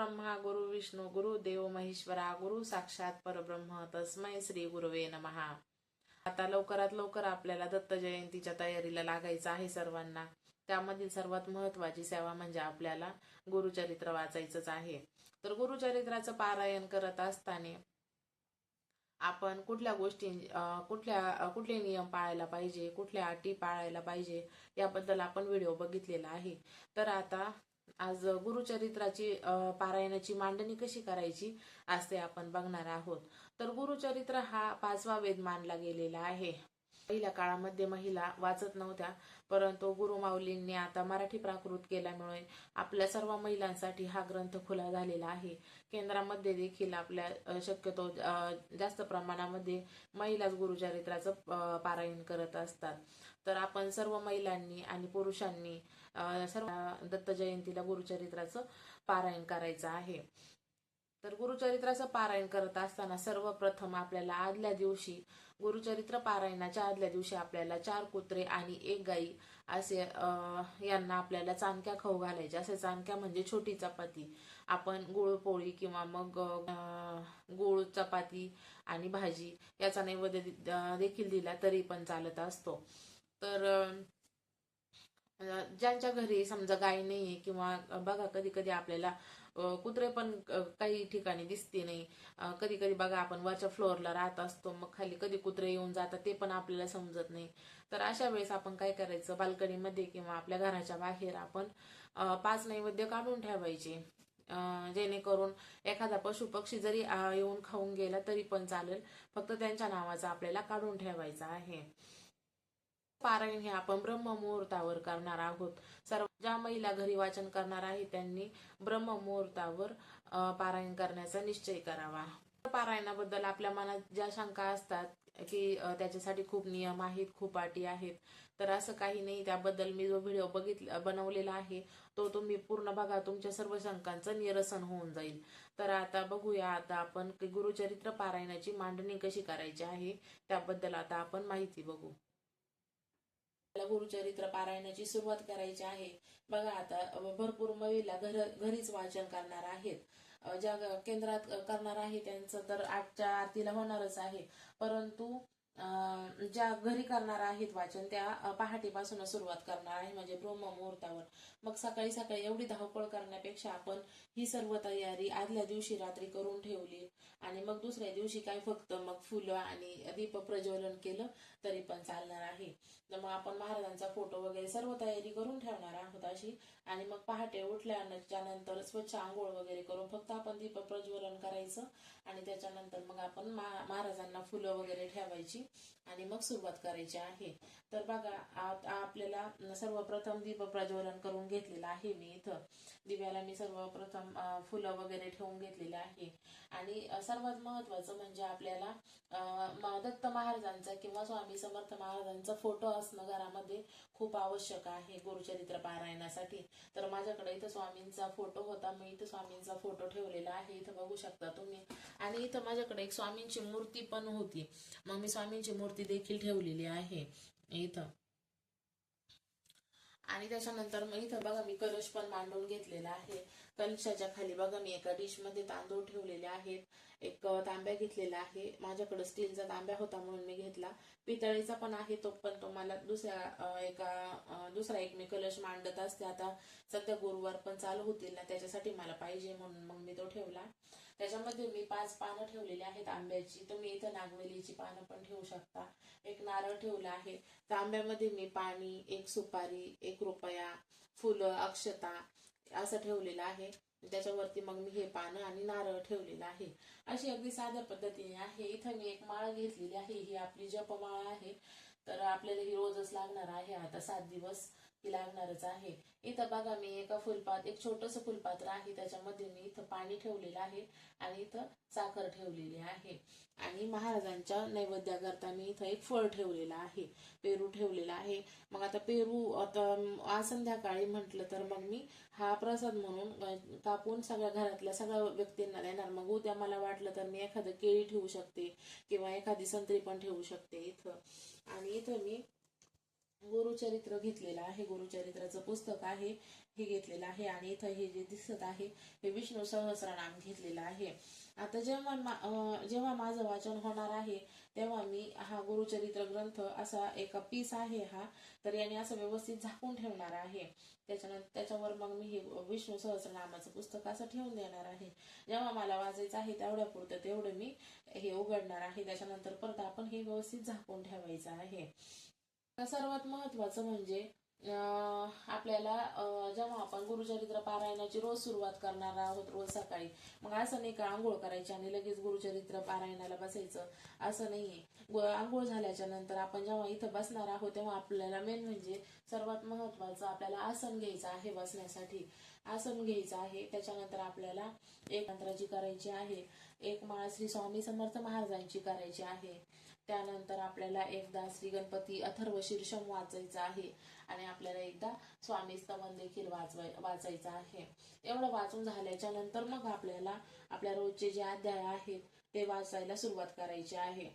ब्रह्मा गुरु विष्णू गुरु देव महेश्वरा गुरु साक्षात परब्रह्म तस्मै श्री गुरुवे नमहा आता लवकरात लवकर आपल्याला दत्त जयंतीच्या तयारीला लागायचं आहे सर्वांना. त्यामधील सर्वात महत्वाची सेवा म्हणजे आपल्याला गुरुचरित्र वाचायचंच आहे. तर गुरुचरित्राचं पारायण करत असताना आपण कुठल्या गोष्टी कुठल्या कुठले नियम पाळायला पाहिजे कुठल्या अटी पाळायला पाहिजे याबद्दल आपण व्हिडिओ बघितलेला आहे. तर आता आज गुरुचरित्राची पारायणाची मांडणी कशी करायची आज ते आपण बघणार आहोत. तर गुरुचरित्र हा पाचवा वेद मानला गेलेला आहे. पहिल्या काळामध्ये महिला वाचत नव्हत्या परंतु गुरुमाऊलींनी आता मराठी प्राकृत केल्यामुळे आपल्या सर्व महिलांसाठी हा ग्रंथ खुला झालेला आहे. केंद्रामध्ये देखील आपल्या शक्यतो जास्त प्रमाणामध्ये महिलाच गुरुचरित्राचं पारायण करत असतात. तर आपण सर्व महिलांनी आणि पुरुषांनी सर्व दत्त जयंतीला गुरुचरित्राचं पारायण करायचं आहे. तर गुरुचरित्राचं पारायण करत असताना सर्वप्रथम आपल्याला आदल्या दिवशी गुरुचरित्र पारायणाच्या आदल्या दिवशी आपल्याला चार कुत्रे आणि एक गाई असे यांना आपल्याला चांदक्या खाऊ घालायचे. असे चाणक्या म्हणजे छोटी चपाती. आपण गुळ पोळी किंवा मग गुळ चपाती आणि भाजी याचा नैवेद्य देखील दिला तरी पण चालत असतो. तर ज्यांच्या घरी समजा गाय नाहीये किंवा बघा कधी कधी आपल्याला कुत्रे पण काही ठिकाणी दिसते नाही. कधी कधी बघा आपण वरच्या फ्लोअरला राहत असतो मग खाली कधी कुत्रे येऊन जातात ते पण आपल्याला समजत नाही. तर अशा वेळेस आपण काय करायचं? बाल्कनीमध्ये किंवा आपल्या घराच्या बाहेर आपण पाच नैवेद्य काढून ठेवायचे. जेणेकरून एखादा पशु पक्षी जरी येऊन खाऊन गेला तरी पण चालेल. फक्त त्यांच्या नावाचा आपल्याला काढून ठेवायचा आहे. पारायण हे आपण ब्रह्ममुहूर्तावर करणार आहोत. सर्व ज्या महिला घरी वाचन करणार आहे त्यांनी ब्रह्ममुहूर्तावर पारायण करण्याचा निश्चय करावा. पारायणाबद्दल आपल्या मनात ज्या शंका असतात की त्याच्यासाठी खूप नियम आहेत खूप अटी आहेत तर असं काही नाही. त्याबद्दल मी जो व्हिडिओ बघितला बनवलेला आहे तो तुम्ही पूर्ण बघा. तुमच्या सर्व शंकांचं निरसन होऊन जाईल. तर आता बघूया. आता आपण गुरुचरित्र पारायणाची मांडणी कशी करायची आहे त्याबद्दल आता आपण माहिती बघू. गुरुचरित्र पारायणाची सुरुवात करायची आहे. बघा आता भरपूर महिला घर घरीच वाचन करणार आहेत. ज्या केंद्रात करणार आहे त्यांचं तर आठच्या आरतीला होणारच आहे. परंतु ज्या घरी करणार आहेत वाचन त्या पहाटेपासून सुरुवात करणार आहे म्हणजे ब्रह्ममुहूर्तावर. मग सकाळी सकाळी एवढी धावपळ करण्यापेक्षा आपण ही सर्व तयारी आदल्या दिवशी रात्री करून ठेवली. आणि मग दुसऱ्या दिवशी काय फक्त मग फुलं आणि दीप प्रज्वलन केलं तरी पण चालणार आहे. तर मग आपण महाराजांचा फोटो वगैरे सर्व तयारी करून ठेवणार आहोत अशी आणि मग पहाटे उठल्याच्या नंतर स्वच्छ आंघोळ वगैरे करून फक्त आपण दीप प्रज्वलन करायचं आणि त्याच्यानंतर मग आपण मा- महाराजांना फुलं वगैरे ठेवायची आणि मग सुरुवात करायची आहे. तर बघा आता आपल्याला सर्वप्रथम दीप प्रज्वलन करून घेतलेलं आहे मी इथं. दिव्याला मी सर्वप्रथम फुलं वगैरे ठेवून घेतलेलं आहे. आणि सर्वात महत्वाचं म्हणजे आपल्याला दत्त महाराजांचा किंवा स्वामी समर्थ महाराजांचा फोटो असणं घरामध्ये खूप आवश्यक आहे गुरुचरित्र पारायणासाठी. तर माझ्याकडे इथं स्वामींचा फोटो होता. मी इथं स्वामींचा फोटो ठेवलेला आहे. इथं बघू शकता तुम्ही. आणि इथं माझ्याकडे एक स्वामींची मूर्ती पण होती. मग मी स्वामींची मूर्ती देखील ठेवलेली आहे. इथं. आणि त्याच्यानंतर मग इथं बघा मी कलश पण मांडून घेतलेला आहे. कलशाच्या खाली बघा मी एका डिशमध्ये तांदूळ ठेवलेले आहेत. एक तांब्या घेतलेला आहे. माझ्याकडे स्टीलचा तांब्या होता म्हणून मी घेतला. पितळीचा पण आहे तो पण तो मला दुसऱ्या एका दुसरा एक मी कलश मांडत असते. आता सध्या गुरुवार पण चालू होतील ना त्याच्यासाठी मला पाहिजे म्हणून मग मी तो ठेवला. त्याच्यामध्ये मी पाच पानं ठेवलेली आहेत आंब्याची. तुम्ही इथं नागवेलीची पानं पण ठेवू शकता. एक नारळ ठेवला आहे. तांब्यामध्ये मी पाणी एक सुपारी एक रुपया फुलं अक्षता असं ठेवलेलं आहे. त्याच्यावरती मग मी हे पानं आणि नारळ ठेवलेलं आहे. अशी अगदी साध्या पद्धतीने आहे. इथं मी एक माळ घेतलेली आहे. ही आपली जपमाळ आहे. तर आपल्याला ही रोजच लागणार आहे. आता सात दिवस लागणारच आहे. इथं बघा मी एका फुलपात एक छोटस फुलपात्र आहे. त्याच्यामध्ये मी इथं पाणी ठेवलेलं आहे आणि इथं साखर ठेवलेली आहे. आणि महाराजांच्या नैवेद्याकरता मी इथं एक फळ ठेवलेलं आहे. पेरू ठेवलेला आहे. मग आता पेरू आता आज संध्याकाळी म्हटलं तर मग मी हा प्रसाद म्हणून कापून सगळ्या घरातल्या सगळ्या व्यक्तींना देणार. मग उद्या मला वाटलं तर मी एखादं केळी ठेवू शकते किंवा एखादी संत्री पण ठेवू शकते इथं. आणि इथं मी गुरुचरित्र घेतलेलं आहे. गुरुचरित्राचं पुस्तक आहे. हे घेतलेलं आहे आणि इथं हे जे दिसत आहे हे विष्णू सहस्रनाम घेतलेलं आहे. आता जेव्हा मा- जेव्हा माझं वाचन होणार आहे तेव्हा मी हा गुरुचरित्र ग्रंथ असा एका पीस आहे हा तर याने असं व्यवस्थित झाकून ठेवणार आहे. त्याच्यानंतर त्याच्यावर मग मी हे विष्णू सहस्रनामाचं पुस्तक असं ठेवून देणार आहे. जेव्हा मला वाचायचं आहे तेवढ्या पुरतं तेवढं मी हे उघडणार आहे. त्याच्यानंतर परत आपण हे व्यवस्थित झाकून ठेवायचं आहे. सर्वात महत्वाचं म्हणजे आपल्याला जेव्हा आपण गुरुचरित्र पारायणाची रोज सुरुवात करणार आहोत रोज सकाळी मग असं नाही का आंघोळ करायची आणि लगेच गुरुचरित्र पारायणाला बसायचं? असं नाहीये. आंघोळ झाल्याच्यानंतर आपण जेव्हा इथं बसणार आहोत तेव्हा आपल्याला मेन म्हणजे सर्वात महत्वाचं आपल्याला आसन घ्यायचं आहे बसण्यासाठी. आसन घ्यायचं आहे त्याच्यानंतर आपल्याला एक मंत्राची करायची आहे एक माळ श्री स्वामी समर्थ महाराजांची करायची आहे त्यानंतर आपल्याला एकदा श्री गणपती अथर्व शीर्षम वाचायचं आहे आणि आपल्याला एकदा स्वामी स्तवन देखील वाचवाय वाचायचं आहे. एवढं वाचून झाल्याच्यानंतर मग आपल्याला आपल्या रोजचे जे अध्याय आहेत ते वाचायला सुरुवात करायची आहे.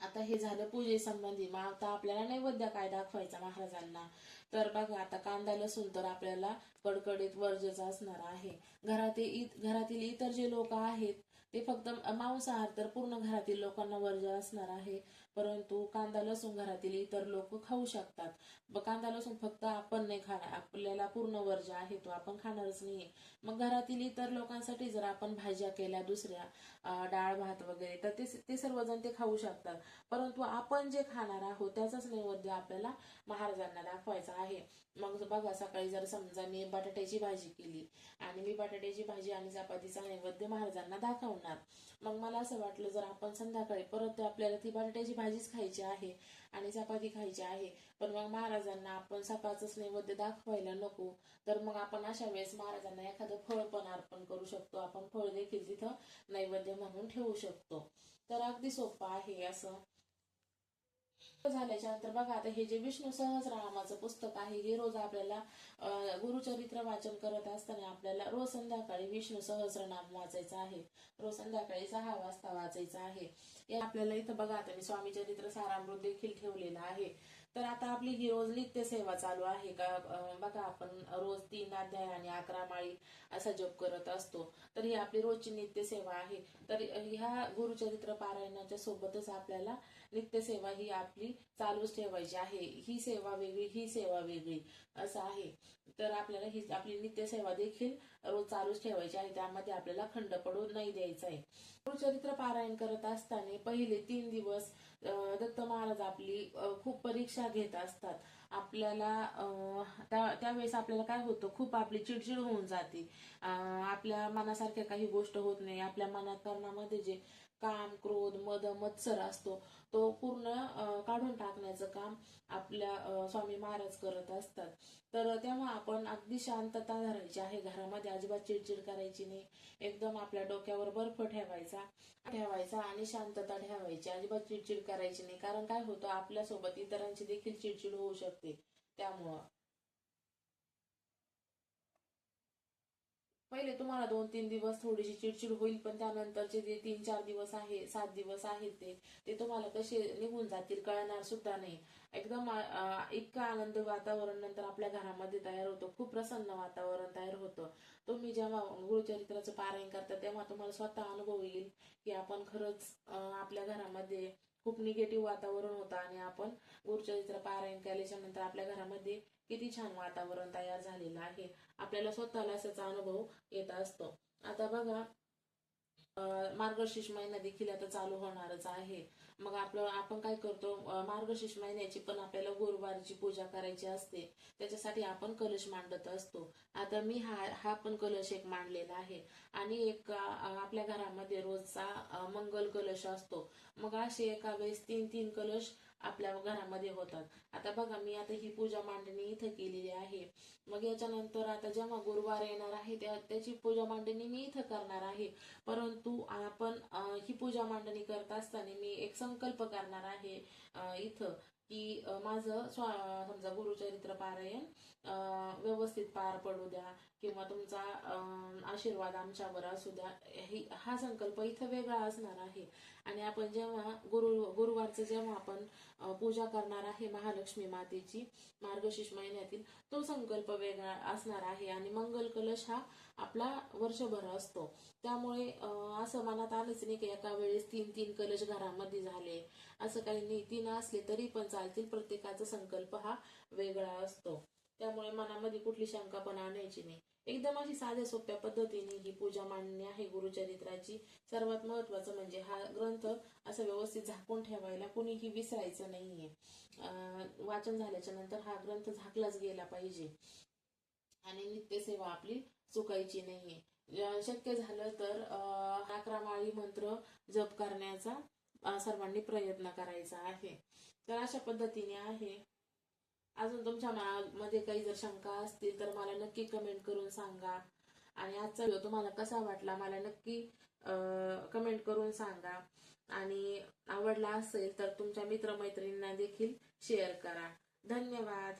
आता हे झालं पूजेसंबंधी. मग आता आपल्याला नैवेद्य काय दाखवायचा महाराजांना? तर बघा आता कांदा लसूण तर आपल्याला कडकडीत वर्जच असणार आहे. घरातील घरातील इतर जे लोक आहेत ते फक्त मांसाहार तर पूर्ण घरातील लोकांना वर्ज असणार आहे. परंतु कांदा लसूण घरातील इतर लोक खाऊ शकतात. ब- कांदा लसूण फक्त आपण नाही खाणार आपल्याला पूर्ण वर्ज आहे तो आपण खाणारच नाहीये. मग घरातील इतर लोकांसाठी जर आपण भाज्या केल्या दुसऱ्या डाळ भात वगैरे तर ते ते सर्वजण ते खाऊ शकतात. परंतु आपण जे खाणार आहोत त्याचाच नैवेद्य आपल्याला महाराजांना दाखवायचा आहे. मग बघा सकाळी जर समजा मी बटाट्याची भाजी केली आणि मी बटाट्याची भाजी आणि चपातीचा नैवेद्य महाराजांना दाखवणार. मग मला असं वाटलं जर आपण संध्याकाळी परत आपल्याला ती बटाट्याची भाजी भाजीच खायची आहे आणि चपाती खायची आहे. पण मग महाराजांना आपण सकाळचंच नैवेद्य दाखवायला नको. तर मग आपण अशा वेळेस महाराजांना एखादं फळ पण अर्पण करू शकतो. आपण फळ देखील तिथं नैवेद्य म्हणून ठेवू शकतो. तर अगदी सोपं आहे असं. झाल्याच्यानंतर बघा आता हे जे विष्णू सहस्रनामाचं पुस्तक आहे हे रोज आपल्याला अं, गुरुचरित्र वाचन करत असताना आपल्याला रोज संध्याकाळी विष्णू सहस्रनाम वाचायचं आहे. रोज संध्याकाळी सहा वाजता वाचायचं आहे. हे आपल्याला इथं बघा आता मी स्वामी चरित्र सारामृत देखील ठेवलेलं आहे. तर आता आपली ही रोज नित्य सेवा चालू आहे का? बघा आपण रोज तीन अध्याय आणि अकरा माळी असा जप करत असतो. तर ही आपली रोजची नित्य सेवा आहे. तर ह्या गुरुचरित्र पारायणाच्या सोबतच आपल्याला नित्य सेवा ही आपली चालूच ठेवायची आहे. ही सेवा वेगळी ही सेवा वेगळी. असं आहे. तर आपल्याला ही आपली नित्य सेवा देखील रोज चालूच ठेवायची आहे. त्यामध्ये आपल्याला खंड पडू नाही द्यायचा आहे. चरित्र पारायण करत असताना पहिले तीन दिवस दत्त महाराज आपली खूप परीक्षा घेत असतात. आपल्याला त्या त्यावेळेस आपल्याला काय होतं खूप आपली चिडचिड होऊन जाते. आपल्या मनासारख्या काही गोष्ट होत नाही. आपल्या मनात करण्यामध्ये जे काम क्रोध मद मत्सर असतो तो पूर्ण काढून टाकण्याचं काम आपल्या स्वामी महाराज करत असतात. तर तेव्हा आपण अगदी शांतता धरायची आहे. घरामध्ये अजिबात चिडचिड करायची नाही. एकदम आपल्या डोक्यावर बर्फ ठेवायचा ठेवायचा आणि शांतता ठेवायची. अजिबात चिडचिड करायची नाही. कारण काय होतं आपल्यासोबत इतरांची देखील चिडचिड होऊ शकते. त्यामुळं पहिले तुम्हाला दोन तीन दिवस थोडीशी चिडचिड होईल पण त्यानंतरचे जे तीन चार दिवस आहे सात दिवस आहेत ते ते तुम्हाला कसे निघून जातील कळणार सुद्धा नाही. एकदम इतकं आनंद वातावरण नंतर आपल्या घरामध्ये तयार होतं. खूप प्रसन्न वातावरण तयार होतं. तुम्ही जेव्हा गुरुचरित्राचं पारायण करता तेव्हा तुम्हाला स्वतः अनुभव येईल की आपण खरंच आपल्या घरामध्ये खूप निगेटिव्ह वातावरण होतं आणि आपण गुरुचरित्र पारायण केल्याच्यानंतर आपल्या घरामध्ये किती छान वातावरण तयार झालेलं आहे. आपल्याला स्वतःला असाचा अनुभव येत असतो. आता बघा मार्गशीर्ष महिना देखील आता चालू होणारच आहे. मग आपलं आपण काय करतो मार्गशीर्ष महिन्याची पण आपल्याला गुरुवारची पूजा करायची असते. त्याच्यासाठी आपण कलश मांडत असतो. आता मी हा हा पण कलश एक मांडलेला आहे. आणि एक आपल्या घरामध्ये रोजचा मंगल कलश असतो. मग असे एका वेळेस तीन तीन कलश आपल्या घरामध्ये होतात. आता बघा मी आता ही पूजा मांडणी इथं केलेली आहे. मग याच्यानंतर आता जेव्हा गुरुवार येणार आहे त्या त्याची पूजा मांडणी मी इथं करणार आहे. परंतु आपण ही पूजा मांडणी करत असताना मी एक संकल्प करणार आहे इथं की माझं स्वा समजा गुरुचरित्र पारायण व्यवस्थित पार पडू द्या किंवा तुमचा आशीर्वाद आमच्यावर असू द्या. ही हा संकल्प इथं वेगळा असणार आहे. आणि आपण जेव्हा गुरु गुरु गुरुवारचा जेव्हा आपण पूजा करणार आहे महालक्ष्मी मातेची मार्गशीर्ष महिन्यातील तो संकल्प वेगळा असणार आहे आणि मंगल कलश हा आपला वर्षभर असतो. त्यामुळे असं मनात आलंच नाही की एका वेळेस तीन तीन कलश घरामध्ये झाले. असं काही नाही. तीन असले तरी पण चालतील. प्रत्येकाचा संकल्प हा वेगळा असतो. त्यामुळे मनामध्ये कुठली शंका पण आणायची नाही. एकदम अशी साध्या सोप्या पद्धतीने ही पूजा मांडणी आहे गुरुचरित्राची. सर्वात महत्वाचं म्हणजे हा ग्रंथ असं व्यवस्थित झाकून ठेवायला कुणीही विसरायचं नाहीये. वाचन झाल्याच्यानंतर हा ग्रंथ झाकलाच गेला पाहिजे. आणि नित्यसेवा आपली चुकायची नाहीये. शक्य झालं तर अं, अकरा माळी मंत्र जप करण्याचा सर्वांनी प्रयत्न करायचा आहे. तर अशा पद्धतीने आहे अजून तुमच्या मनामध्ये काही जर शंका असतील तर मला नक्की कमेंट करून सांगा. आणि आजचा व्हिडिओ तुम्हाला कसा वाटला मला नक्की कमेंट करून सांगा. आणि आवडला असेल तर तुमच्या मित्रमैत्रिणींना देखील शेअर करा. धन्यवाद.